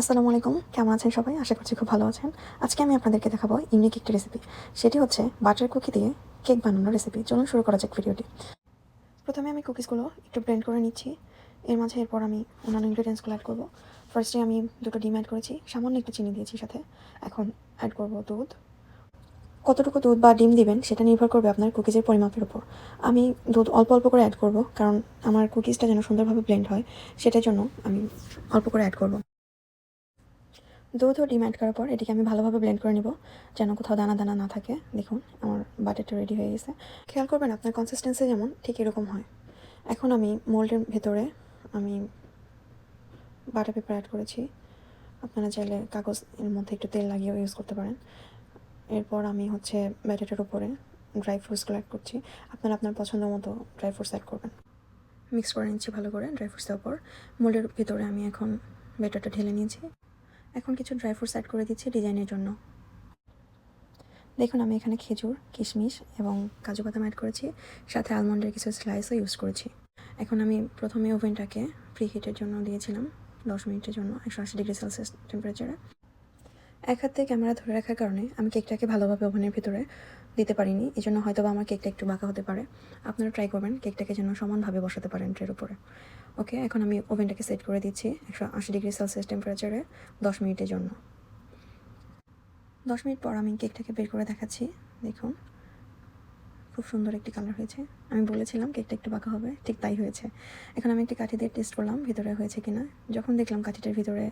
আসসালামু আলাইকুম। কেমন আছেন সবাই? আশা করছি খুব ভালো আছেন। আজকে আমি আপনাদেরকে দেখাবো ইউনিক একটি রেসিপি সেটি হচ্ছে বাটার কুকি দিয়ে কেক বানানোর রেসিপি চলুন শুরু করা যাক ভিডিওটি প্রথমে আমি কুকিজগুলো একটু ব্লেন্ড করে নিচ্ছি। এর মাঝে এরপর আমি অন্যান্য ইনগ্রিডিয়েন্টসগুলো অ্যাড করব। ফার্স্টে আমি দুটো ডিম অ্যাড করেছি। সামান্য একটু চিনি দিয়েছি সাথে। এখন অ্যাড করব দুধ। কতটুকু দুধ বা ডিম দিবেন সেটা নির্ভর করবে আপনার কুকিজের পরিমাপের উপর। আমি দুধ অল্প অল্প করে অ্যাড করব, কারণ আমার কুকিজটা যেন সুন্দরভাবে ব্লেন্ড হয়, সেটার জন্য আমি অল্প করে অ্যাড করব। দুধ ও ডিম অ্যাড করার পর এটিকে আমি ভালোভাবে ব্লেন্ড করে নিব, যেন কোথাও দানা দানা না থাকে। দেখুন, আমার বাটারটা রেডি হয়ে গেছে। খেয়াল করবেন, আপনার কনসিস্টেন্সি যেমন, ঠিক এরকম হয়। এখন আমি মোল্ডের ভেতরে আমি বাটার পেপার অ্যাড করেছি। আপনারা চাইলে কাগজ এর মধ্যে একটু তেল লাগিয়েও ইউজ করতে পারেন। এরপর আমি হচ্ছে ব্যাটারের উপরে ড্রাই ফ্রুটসগুলো অ্যাড করছি। আপনারা আপনার পছন্দ মতো ড্রাই ফ্রুটস অ্যাড করবেন। মিক্স করে নিচ্ছি ভালো করে ড্রাই ফ্রুটসের ওপর মোল্ডের ভিতরে আমি এখন ব্যাটারটা ঢেলে নিয়েছি। এখন কিছু ড্রাই ফ্রুটস অ্যাড করে দিচ্ছি ডিজাইনের জন্য। দেখুন, আমি এখানে খেজুর, কিশমিশ এবং কাজু বাদাম অ্যাড করেছি, সাথে আলমন্ডের কিছু স্লাইসও ইউজ করেছি। এখন আমি প্রথমে ওভেনটাকে প্রি হিটের জন্য দিয়েছিলাম, দশ মিনিটের জন্য, একশো আশি ডিগ্রি সেলসিয়াস টেম্পারেচারে এক হাতে ক্যামেরা ধরে রাখার কারণে আমি কেকটাকে ভালোভাবে ওভেনের ভিতরে দিতে পারিনি। এই জন্য হয়তো আমার কেকটা একটু বাঁকা হতে পারে। আপনারা ট্রাই করবেন কেকটাকে যেন সমানভাবে বসাতে পারেন ট্রের উপরে। ওকে এখন আমি ওভেনটাকে সেট করে দিচ্ছি একশো আশি ডিগ্রি সেলসিয়াস টেম্পারেচারে দশ মিনিটের জন্য। দশ মিনিট পর আমি কেকটাকে বের করে দেখাচ্ছি। দেখুন, খুব সুন্দর একটি কালার হয়েছে। আমি বলেছিলাম কেকটা একটু বাঁকা হবে, ঠিক তাই হয়েছে। এখন আমি একটি কাঠি দিয়ে টেস্ট করলাম, ভিতরে হয়েছে কিনা। যখন দেখলাম কাঠিটার ভিতরে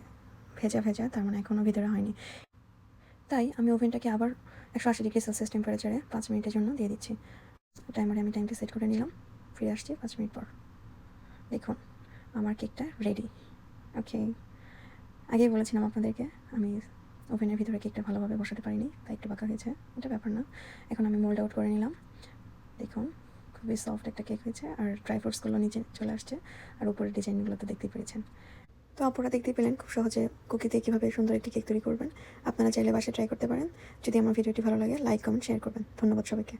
ভেজা ভেজা, তার মানে এখনও ভিতরে হয়নি। তাই আমি ওভেনটাকে আবার একশো আশি ডিগ্রি সেলসিয়াস টেম্পারেচারে পাঁচ মিনিটের জন্য দিয়ে দিচ্ছি। টাইমারে আমি টাইমটা সেট করে নিলাম। ফিরে আসছি পাঁচ মিনিট পর। দেখুন, আমার কেকটা রেডি ওকে আগেই বলেছিলাম আপনাদেরকে, আমি ওভেনের ভিতরে কেকটা ভালোভাবে বসাতে পারিনি, তাই একটু বাঁকা হয়েছে। এটা ব্যাপার না। এখন আমি মোল্ড আউট করে নিলাম। দেখুন, খুবই সফট একটা কেক হয়েছে, আর ড্রাই ফ্রুটসগুলো নিচে চলে আসছে, আর উপরের ডিজাইনগুলো তো দেখতেই পেরেছেন। তো আপনারা দেখতে পেলেন খুব সহজে কুকিতে কীভাবে সুন্দর একটি কেক তৈরি করবেন। আপনারা চাইলে বাসায় ট্রাই করতে পারেন। যদি আমার ভিডিওটি ভালো লাগে লাইক কমেন্ট শেয়ার করবেন। ধন্যবাদ সবাইকে।